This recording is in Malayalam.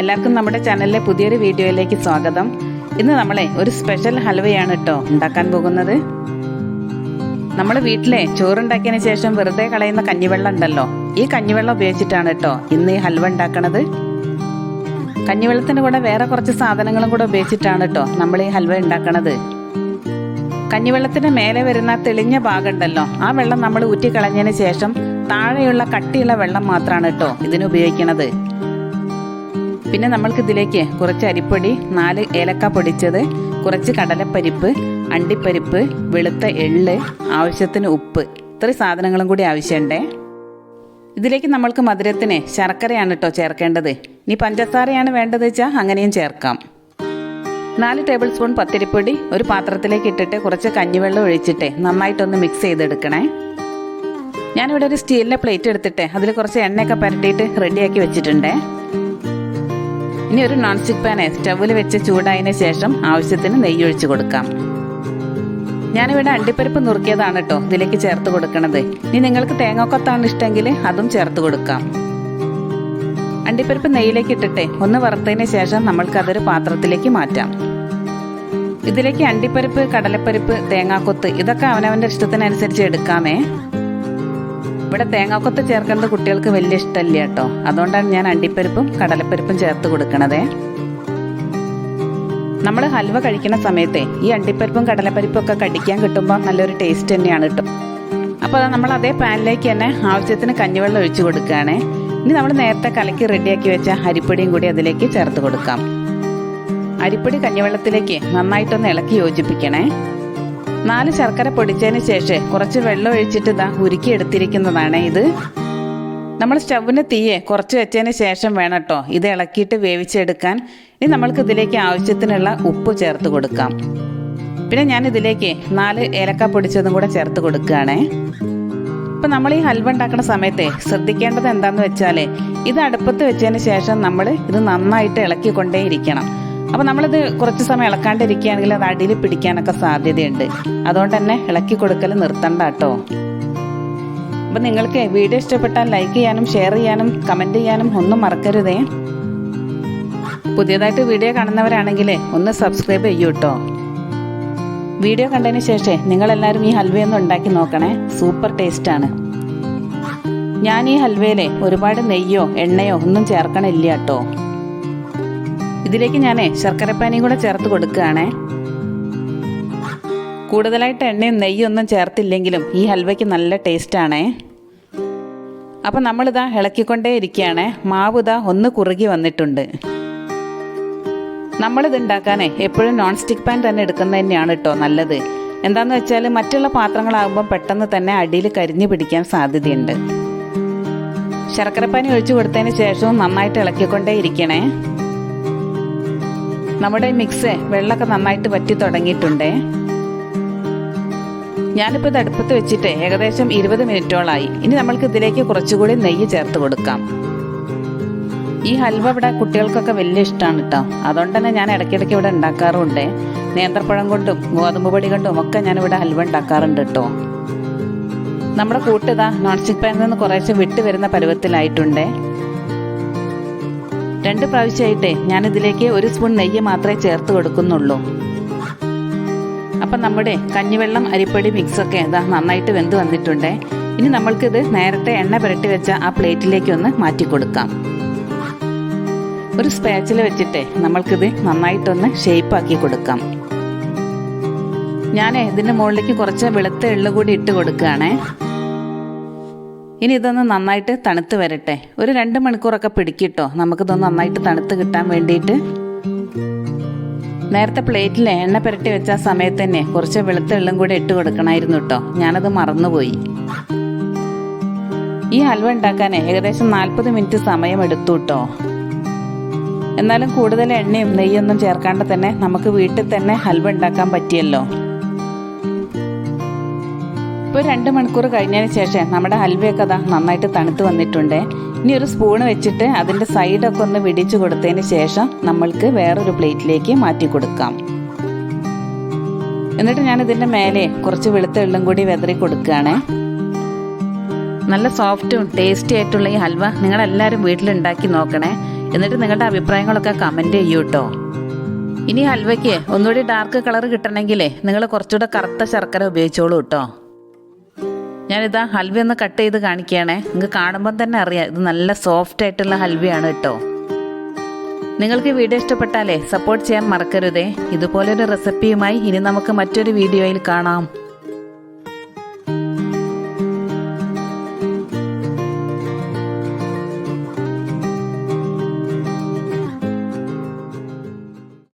എല്ലാവർക്കും നമ്മുടെ ചാനലിലെ പുതിയൊരു വീഡിയോയിലേക്ക് സ്വാഗതം. ഇന്ന് നമ്മളെ ഒരു സ്പെഷ്യൽ ഹൽവയാണ് കേട്ടോ ഉണ്ടാക്കാൻ പോകുന്നത്. നമ്മൾ വീട്ടിലെ ചോറുണ്ടാക്കിയതിന് ശേഷം വെറുതെ കളയുന്ന കഞ്ഞിവെള്ളം ഉണ്ടല്ലോ. ഈ കഞ്ഞിവെള്ളം ഉപയോഗിച്ചിട്ടാണ് കേട്ടോ ഇന്ന് ഈ ഹൽവ ഉണ്ടാക്കണത്. കഞ്ഞിവെള്ളത്തിന്റെ കൂടെ വേറെ കുറച്ച് സാധനങ്ങളും കൂടെ ഉപയോഗിച്ചിട്ടാണ് കേട്ടോ നമ്മൾ ഈ ഹൽവ ഉണ്ടാക്കണത്. കഞ്ഞിവെള്ളത്തിന് മേലെ വരുന്ന തെളിഞ്ഞ ഭാഗം ഉണ്ടല്ലോ ആ വെള്ളം നമ്മൾ ഊറ്റിക്കളഞ്ഞതിന് ശേഷം താഴെയുള്ള കട്ടിയുള്ള വെള്ളം മാത്രമാണ് കേട്ടോ ഇതിന് ഉപയോഗിക്കണത്. പിന്നെ നമ്മൾക്ക് ഇതിലേക്ക് കുറച്ച് അരിപ്പൊടി നാല് ഏലക്ക പൊടിച്ചത് കുറച്ച് കടലപ്പരിപ്പ് അണ്ടിപ്പരിപ്പ് വെളുത്ത എള്ള് ആവശ്യത്തിന് ഉപ്പ്. ഇത്രയും സാധനങ്ങളും കൂടി ആവശ്യമുണ്ടേ ഇതിലേക്ക് നമ്മൾക്ക് മധുരത്തിന് ശർക്കരയാണ് കേട്ടോ ചേർക്കേണ്ടത്. ഇനി പഞ്ചസാരയാണ് വേണ്ടത് വെച്ചാൽ അങ്ങനെയും ചേർക്കാം. നാല് ടേബിൾ സ്പൂൺ പത്തിരിപ്പൊടി ഒരു പാത്രത്തിലേക്ക് ഇട്ടിട്ട് കുറച്ച് കഞ്ഞിവെള്ളം ഒഴിച്ചിട്ട് നന്നായിട്ടൊന്ന് മിക്സ് ചെയ്തെടുക്കണേ. ഞാനിവിടെ ഒരു സ്റ്റീലിന്റെ പ്ലേറ്റ് എടുത്തിട്ട് അതിൽ കുറച്ച് എണ്ണയൊക്കെ പരട്ടിയിട്ട് റെഡിയാക്കി വെച്ചിട്ടുണ്ടേ. ഇനി ഒരു നോൺ സ്റ്റിക് പാൻ സ്റ്റൗവിൽ വെച്ച് ചൂടായതിനു ശേഷം ആവശ്യത്തിന് നെയ്യ് ഒഴിച്ച് കൊടുക്കാം. ഞാനിവിടെ അണ്ടിപ്പരിപ്പ് നുറുക്കിയതാണ് കേട്ടോ ഇതിലേക്ക് ചേർത്ത് കൊടുക്കണത്. ഇനി നിങ്ങൾക്ക് തേങ്ങക്കൊത്താണ് ഇഷ്ടമെങ്കിൽ അതും ചേർത്ത് കൊടുക്കാം. അണ്ടിപ്പരിപ്പ് നെയ്യിലേക്ക് ഇട്ടിട്ട് ഒന്ന് വറുത്തതിന് ശേഷം നമ്മൾക്ക് അതൊരു പാത്രത്തിലേക്ക് മാറ്റാം. ഇതിലേക്ക് അണ്ടിപ്പരിപ്പ് കടലപ്പരിപ്പ് തേങ്ങാക്കൊത്ത് ഇതൊക്കെ അവനവന്റെ ഇഷ്ടത്തിനനുസരിച്ച് എടുക്കാമേ. ഇവിടെ തേങ്ങാക്കൊത്ത് ചേർക്കുന്നത് കുട്ടികൾക്ക് വലിയ ഇഷ്ടമല്ല കേട്ടോ. അതുകൊണ്ടാണ് ഞാൻ അണ്ടിപ്പരിപ്പും കടലപ്പരിപ്പും ചേർത്ത് കൊടുക്കണതേ. നമ്മൾ ഹൽവ കഴിക്കുന്ന സമയത്തെ ഈ അണ്ടിപ്പരിപ്പും കടലപ്പരിപ്പും ഒക്കെ കടിക്കാൻ കിട്ടുമ്പോൾ നല്ലൊരു ടേസ്റ്റ് തന്നെയാണ് കിട്ടും. അപ്പോൾ നമ്മൾ അതേ പാനിലേക്ക് തന്നെ ആവശ്യത്തിന് കഞ്ഞിവെള്ളം ഒഴിച്ചു കൊടുക്കുകയാണേ. ഇനി നമ്മൾ നേരത്തെ കലക്കി റെഡിയാക്കി വെച്ച അരിപ്പൊടിയും കൂടി അതിലേക്ക് ചേർത്ത് കൊടുക്കാം. അരിപ്പൊടി കഞ്ഞിവെള്ളത്തിലേക്ക് നന്നായിട്ടൊന്ന് ഇളക്കി യോജിപ്പിക്കണേ. നാല് ശർക്കര പൊടിച്ചതിന് ശേഷം കുറച്ച് വെള്ളം ഒഴിച്ചിട്ട് ഇതാ ഉരുക്കി എടുത്തിരിക്കുന്നതാണ് ഇത്. നമ്മൾ സ്റ്റൗവിന് തീയെ കുറച്ച് വെച്ചതിന് ശേഷം വേണം കേട്ടോ ഇത് ഇളക്കിയിട്ട് വേവിച്ചെടുക്കാൻ. ഇനി നമ്മൾക്ക് ഇതിലേക്ക് ആവശ്യത്തിനുള്ള ഉപ്പ് ചേർത്ത് കൊടുക്കാം. പിന്നെ ഞാൻ ഇതിലേക്ക് നാല് ഏലക്ക പൊടിച്ചതും കൂടെ ചേർത്ത് കൊടുക്കുകയാണേ. ഇപ്പം നമ്മൾ ഈ ഹൽവ ഉണ്ടാക്കുന്ന സമയത്തെ ശ്രദ്ധിക്കേണ്ടത് എന്താണെന്ന് വെച്ചാൽ ഇത് അടുപ്പത്ത് വെച്ചതിന് ശേഷം നമ്മൾ ഇത് നന്നായിട്ട് ഇളക്കിക്കൊണ്ടേയിരിക്കണം. അപ്പോൾ നമ്മളിത് കുറച്ച് സമയം ഇളക്കാണ്ടിരിക്കുകയാണെങ്കിൽ അത് അടിയിൽ പിടിക്കാനൊക്കെ സാധ്യതയുണ്ട്. അതുകൊണ്ട് തന്നെ ഇളക്കി കൊടുക്കൽ നിർത്തണ്ട കേട്ടോ. അപ്പം നിങ്ങൾക്ക് വീഡിയോ ഇഷ്ടപ്പെട്ടാൽ ലൈക്ക് ചെയ്യാനും ഷെയർ ചെയ്യാനും കമന്റ് ചെയ്യാനും ഒന്നും മറക്കരുതേ. പുതിയതായിട്ട് വീഡിയോ കാണുന്നവരാണെങ്കിൽ ഒന്ന് സബ്സ്ക്രൈബ് ചെയ്യൂ കേട്ടോ. വീഡിയോ കണ്ടതിന് ശേഷം നിങ്ങളെല്ലാവരും ഈ ഹൽവയൊന്ന് ഉണ്ടാക്കി നോക്കണേ. സൂപ്പർ ടേസ്റ്റാണ് ഞാൻ ഈ ഹൽവയിലെ ഒരുപാട് നെയ്യോ എണ്ണയോ ഒന്നും ചേർക്കണില്ല കേട്ടോ. ഇതിലേക്ക് ഞാനേ ശർക്കരപ്പാനിയും കൂടെ ചേർത്ത് കൊടുക്കുകയാണേ. കൂടുതലായിട്ട് എണ്ണയും നെയ്യൊന്നും ചേർത്തില്ലെങ്കിലും ഈ ഹൽവയ്ക്ക് നല്ല ടേസ്റ്റാണേ. അപ്പം നമ്മളിതാ ഇളക്കിക്കൊണ്ടേ ഇരിക്കുകയാണേ. മാവ് ഇതാ ഒന്ന് കുറുകി വന്നിട്ടുണ്ട്. നമ്മളിത് ഉണ്ടാക്കാനേ എപ്പോഴും നോൺ സ്റ്റിക്ക് പാൻ തന്നെ എടുക്കുന്നത് തന്നെയാണ് കേട്ടോ നല്ലത്. എന്താന്ന് വെച്ചാൽ മറ്റുള്ള പാത്രങ്ങളാകുമ്പോൾ പെട്ടെന്ന് തന്നെ അടിയിൽ കരിഞ്ഞു പിടിക്കാൻ സാധ്യതയുണ്ട്. ശർക്കരപ്പാനി ഒഴിച്ചു കൊടുത്തതിന് ശേഷവും നന്നായിട്ട് ഇളക്കിക്കൊണ്ടേ ഇരിക്കണേ. നമ്മുടെ മിക്സ് വെള്ളമൊക്കെ നന്നായിട്ട് വറ്റി തുടങ്ങിയിട്ടുണ്ടേ. ഞാനിപ്പോൾ ഇത് അടുപ്പത്ത് വെച്ചിട്ട് ഏകദേശം ഇരുപത് മിനിറ്റോളായി. ഇനി നമ്മൾക്ക് ഇതിലേക്ക് കുറച്ചുകൂടി നെയ്യ് ചേർത്ത് കൊടുക്കാം. ഈ ഹൽവ ഇവിടെ കുട്ടികൾക്കൊക്കെ വലിയ ഇഷ്ടമാണ് കേട്ടോ അതുകൊണ്ട് തന്നെ ഞാൻ ഇടയ്ക്കിടയ്ക്ക് ഇവിടെ ഉണ്ടാക്കാറുണ്ട്. നേന്ത്രപ്പഴം കൊണ്ടും ഗോതമ്പ് പൊടി കൊണ്ടും ഒക്കെ ഞാൻ ഇവിടെ ഹൽവ ഉണ്ടാക്കാറുണ്ട് കേട്ടോ നമ്മുടെ കൂട്ടിതാ നോൺ സ്റ്റിക് പാനിൽ നിന്ന് കുറേശ്ശെ വിട്ട് വരുന്ന പരുവത്തിലായിട്ടുണ്ടേ. രണ്ട് പ്രാവശ്യമായിട്ടേ ഞാനിതിലേക്ക് ഒരു സ്പൂൺ നെയ്യ് മാത്രമേ ചേർത്ത് കൊടുക്കുന്നുള്ളൂ. അപ്പം നമ്മുടെ കഞ്ഞിവെള്ളം അരിപ്പൊടി മിക്സൊക്കെ ഇതാ നന്നായിട്ട് വെന്ത് വന്നിട്ടുണ്ട്. ഇനി നമ്മൾക്കിത് നേരത്തെ എണ്ണ പുരട്ടി വെച്ച ആ പ്ലേറ്റിലേക്ക് ഒന്ന് മാറ്റി കൊടുക്കാം. ഒരു സ്പാച്ചിൽ വെച്ചിട്ട് നമ്മൾക്കിത് നന്നായിട്ടൊന്ന് ഷേപ്പാക്കി കൊടുക്കാം. ഞാൻ ഇതിന്റെ മുകളിലേക്ക് കുറച്ച് വെളുത്ത എള്ളു കൂടി ഇട്ട് കൊടുക്കുകയാണേ. ഇനി ഇതൊന്ന് നന്നായിട്ട് തണുത്ത് വരട്ടെ. ഒരു രണ്ട് മണിക്കൂറൊക്കെ പിടിക്കിട്ടോ. നമുക്കിതൊന്ന് നന്നായിട്ട് തണുത്ത് കിട്ടാൻ വേണ്ടിയിട്ട്. നേരത്തെ പ്ലേറ്റിൽ എണ്ണ പുരട്ടി വെച്ച സമയത്ത് തന്നെ കുറച്ച് വെളുത്ത എള്ളും കൂടി ഇട്ട് കൊടുക്കണമായിരുന്നു കേട്ടോ ഞാനത് മറന്നുപോയി. ഈ ഹൽവ ഉണ്ടാക്കാൻ ഏകദേശം നാൽപ്പത് മിനിറ്റ് സമയം എടുത്തു കേട്ടോ എന്നാലും കൂടുതൽ എണ്ണയും നെയ്യൊന്നും ചേർക്കാണ്ട് തന്നെ നമുക്ക് വീട്ടിൽ തന്നെ ഹൽവ ഉണ്ടാക്കാൻ പറ്റിയല്ലോ. ഇപ്പോൾ രണ്ട് മണിക്കൂർ കഴിഞ്ഞതിന് ശേഷം നമ്മുടെ ഹൽവയൊക്കെ അതാ നന്നായിട്ട് തണുത്ത് വന്നിട്ടുണ്ട്. ഇനി ഒരു സ്പൂണ് വെച്ചിട്ട് അതിന്റെ സൈഡൊക്കെ ഒന്ന് വിടിച്ചു കൊടുത്തതിന് ശേഷം നമ്മൾക്ക് വേറൊരു പ്ലേറ്റിലേക്ക് മാറ്റി കൊടുക്കാം. എന്നിട്ട് ഞാൻ ഇതിന്റെ മേലെ കുറച്ച് വെളുത്ത എള്ളും കൂടി വെതറി കൊടുക്കുകയാണേ. നല്ല സോഫ്റ്റും ടേസ്റ്റി ആയിട്ടുള്ള ഈ ഹൽവ നിങ്ങളെല്ലാവരും വീട്ടിലുണ്ടാക്കി നോക്കണേ. എന്നിട്ട് നിങ്ങളുടെ അഭിപ്രായങ്ങളൊക്കെ കമന്റ് ചെയ്യൂ കേട്ടോ ഇനി ഹൽവയ്ക്ക് ഒന്നുകൂടി ഡാർക്ക് കളർ കിട്ടണമെങ്കിലേ നിങ്ങൾ കുറച്ചുകൂടെ കറുത്ത ശർക്കര ഉപയോഗിച്ചോളൂ കേട്ടോ ഞാനിതാ ഹൽവ ഒന്ന് കട്ട് ചെയ്ത് കാണിക്കുകയാണേ. നിങ്ങൾക്ക് കാണുമ്പോൾ തന്നെ അറിയാം. ഇത് നല്ല സോഫ്റ്റ് ആയിട്ടുള്ള ഹൽവയാണ് കേട്ടോ. നിങ്ങൾക്ക് വീഡിയോ ഇഷ്ടപ്പെട്ടാലേ സപ്പോർട്ട് ചെയ്യാൻ മറക്കരുതേ. ഇതുപോലൊരു റെസിപ്പിയുമായി ഇനി നമുക്ക് മറ്റൊരു വീഡിയോയിൽ കാണാം.